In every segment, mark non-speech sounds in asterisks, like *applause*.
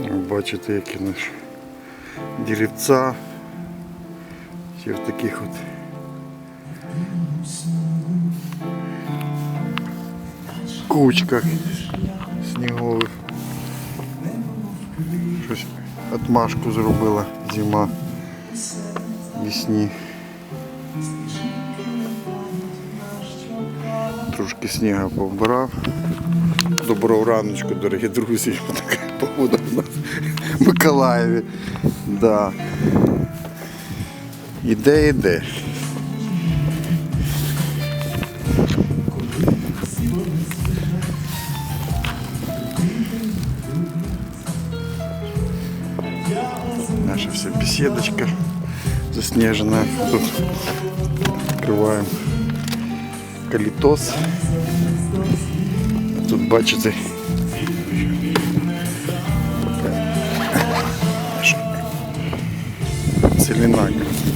Бачите, які наші деревця. Ще в таких от кучках снігових. Щось отмашку зробила зима весні. Трошки снігу повбирав. Доброго раночку, дорогі друзі. *laughs* Погода в Миколаєві. Да. Іде, іде. Наша вся беседочка заснеженная. Тут открываем калитос. Тут бачите.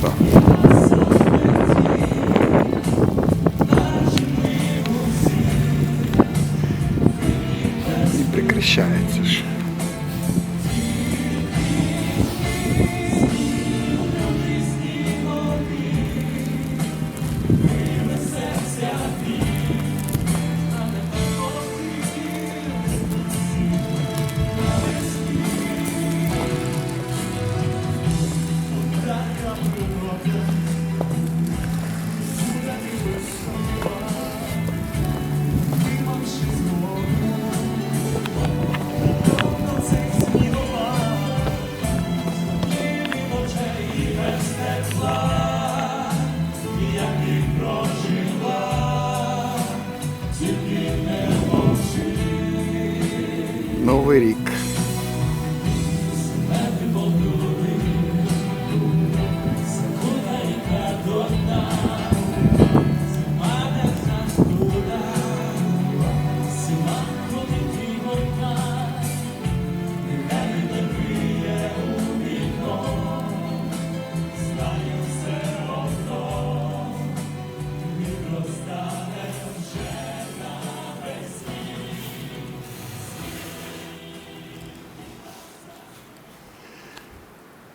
Красота. Не прекращается ж. Новий рік.